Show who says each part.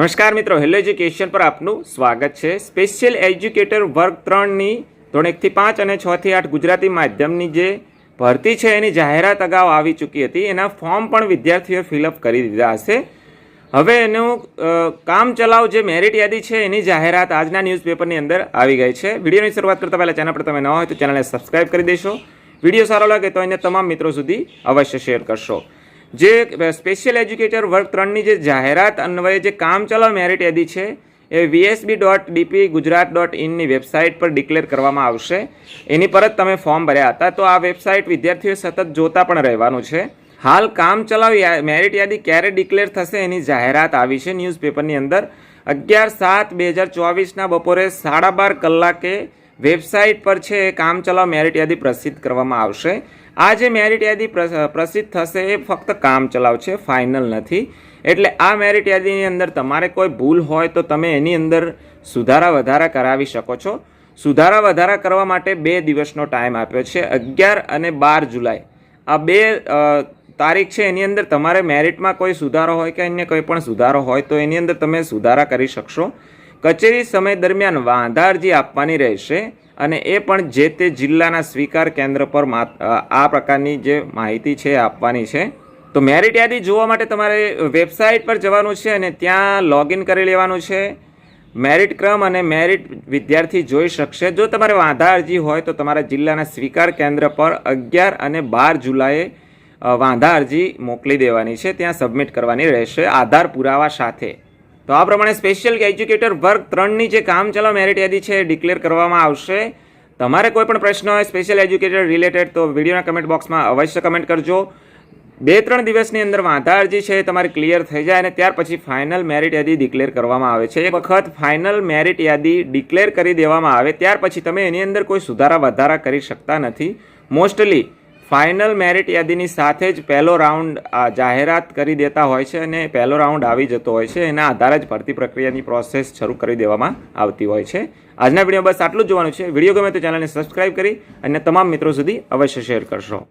Speaker 1: નમસ્કાર મિત્રો, hello education પર આપનું સ્વાગત છે. સ્પેશિયલ એજ્યુકેટર વર્ગ ત્રણની, ધોરણ એકથી પાંચ અને છથી આઠ ગુજરાતી માધ્યમની જે ભરતી છે, એની જાહેરાત અગાઉ આવી ચૂકી હતી. એના ફોર્મ પણ વિદ્યાર્થીઓએ ફિલઅપ કરી દીધા હશે. હવે એનું કામ ચલાવ જે મેરિટ યાદી છે, એની જાહેરાત આજના ન્યૂઝપેપરની અંદર આવી ગઈ છે. વિડીયોની શરૂઆત કરતા પહેલાં ચેનલ પર તમે ન હોય તો ચેનલને સબસ્ક્રાઇબ કરી દેશો. વીડિયો સારો લાગે તો એને તમામ મિત્રો સુધી અવશ્ય શેર કરશો. જે સ્પેશિયલ એજ્યુકેટર વર્ગ ત્રણની જે જાહેરાત અન્વયે જે કામ ચલાવ મેરિટ યાદી છે, એ VSB dot DP Gujarat dot ઇનની website પર ડિક્લેર કરવામાં આવશે. એની પર જ તમે ફોર્મ ભર્યા હતા. તો આ વેબસાઇટ વિદ્યાર્થીઓએ સતત જોતા પણ રહેવાનું છે. હાલ કામ ચલાવ મેરિટ યાદી ક્યારે ડિક્લેર થશે એની જાહેરાત આવી છે ન્યૂઝપેપરની અંદર. અગિયાર સાત બે હજાર ચોવીસના બપોરે સાડા બાર કલાકે વેબસાઇટ પર છે એ કામ ચલાવ મેરિટ યાદી પ્રસિદ્ધ કરવામાં આવશે. આ જે મેરિટ યાદી પ્ર- પ્રસિદ્ધ થશે એ ફક્ત કામ ચલાવ છે ફાઇનલ નથી. એટલે આ મેરિટ યાદીની અંદર તમારે કોઈ ભૂલ હોય તો તમે એની અંદર સુધારા વધારા કરાવી શકો છો. સુધારા વધારા કરવા માટે બે દિવસનો ટાઈમ આપ્યો છે, અગિયાર અને બાર જુલાઈ. આ બે તારીખ છે, એની અંદર તમારે મેરિટમાં કોઈ સુધારો હોય કે અન્ય કોઈ પણ સુધારો હોય તો એની અંદર તમે સુધારા કરી શકશો. કચેરી સમય દરમિયાન વાંધા અરજી આપવાની રહેશે અને એ પણ જે તે જિલ્લાના સ્વીકાર કેન્દ્ર પર આ પ્રકારની જે માહિતી છે આપવાની છે. તો મેરિટ યાદી જોવા માટે તમારે વેબસાઇટ પર જવાનું છે અને ત્યાં લોગિન કરી લેવાનું છે. મેરિટ ક્રમ અને મેરિટ વિદ્યાર્થી જોઈ શકશે. જો તમારે વાંધા અરજી હોય તો તમારા જિલ્લાના સ્વીકાર કેન્દ્ર પર અગિયાર અને બાર જુલાઈએ વાંધા અરજી મોકલી દેવાની છે. ત્યાં સબમિટ કરવાની રહેશે. આધાર પુરાવા સાથે. તો આ પ્રમાણે સ્પેશિયલ એજ્યુકેટર વર્ગ ત્રણની જે કામ ચલાવ મેરિટ યાદી છે ડિક્લેર કરવામાં આવશે. તમારે કોઈ પણ પ્રશ્ન હોય સ્પેશિયલ એજ્યુકેટર રિલેટેડ તો વિડીયોના કમેન્ટ બોક્સમાં અવશ્ય કમેન્ટ કરજો. બે ત્રણ દિવસની અંદર વાંધા અરજી છે તમારી ક્લિયર થઈ જાય અને ત્યાર પછી ફાઇનલ મેરિટ યાદી ડિક્લેર કરવામાં આવે છે. એક વખત ફાઇનલ મેરિટ યાદી ડિક્લેર કરી દેવામાં આવે, ત્યાર પછી તમે એની અંદર કોઈ સુધારા વધારા કરી શકતા નથી. મોસ્ટલી ફાઇનલ મેરિટ યાદીની સાથે જ પહેલો રાઉન્ડ જાહેરાત કરી દેતા હોય છે અને પહેલો રાઉન્ડ આવી જતો હોય છે. એના આધારે જ ભરતી પ્રક્રિયાની પ્રોસેસ શરૂ કરી દેવામાં આવતી હોય છે. આજના વીડિયો બસ આટલું જ જોવાનું છે. વીડિયો ગમે તો ચેનલને સબસ્ક્રાઇબ કરી અને તમામ મિત્રો સુધી અવશ્ય શેર કરશો.